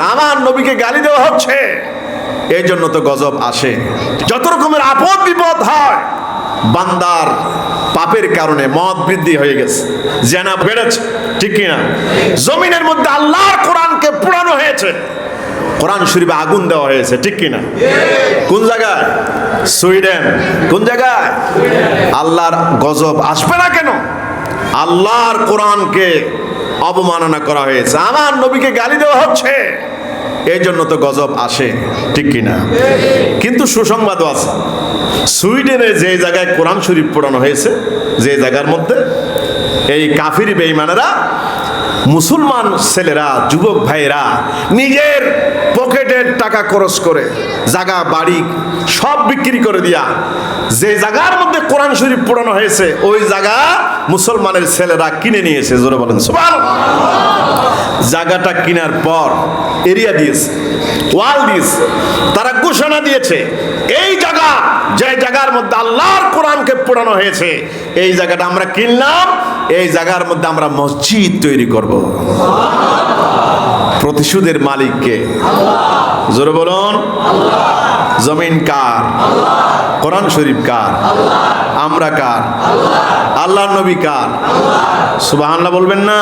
আমার নবীকে গালি দেওয়া হচ্ছে। এই জন্য তো গজব আসে। যত রকমের আপদ বিপদ হয়, বান্দার পাপের কারণে মদ বৃদ্ধি হয়ে গেছে, জেনা বেড়েছে, ঠিক কিনা? জমিনের মধ্যে আল্লাহর কোরআনকে পুরানো হয়েছে। কোরআন শরীফে আগুন দেওয়া হয়েছে, ঠিক কিনা? কোন জায়গায়? সুইডেন। কোন জায়গায়? আল্লাহর গজব আসবে না কেন? আল্লাহর কোরআনকে অবমাননা করা হয়েছে। আমার নবীকে গালি দেওয়া হচ্ছে। এই জন্য তো গজব আসে, ঠিক কিনা? কিন্তু সুসংবাদও আছে। সুইডেনে যে জায়গায় কোরআন শরীফ পড়ানো হয়েছে, যে জায়গার মধ্যে, এই কাফির বেঈমানেরা, মুসলমান ছেলেরা, যুবক ভাইয়েরা, নিজের পকেটের টাকা খরচ করে জায়গা বাড়ি, সব বিক্রি করে দিয়া যে জায়গার মধ্যে কোরআন শরীফ পড়ানো হয়েছে, ওই জায়গা মুসলমানের ছেলেরা কিনে নিয়েছে, জোরে বলেন সুবহানাল্লাহ জায়গাটা কেনার পর এরিয়া দিয়েছে, ওয়াল দিয়েছে, তারা ঘোষণা দিয়েছে, এই জায়গা যে জায়গার মধ্যে আল্লাহর কোরআনকে পড়ানো হয়েছে, এই জায়গাটা আমরা কিনলাম, এই জায়গার মধ্যে আমরা মসজিদ তৈরি করব। প্রতিশোধের মালিককে, জোরে বলুন, জমিন কার? কোরআন শরীফ কার? আমরা কার? আল্লাহ নবী কার? সুবাহ বলবেন না?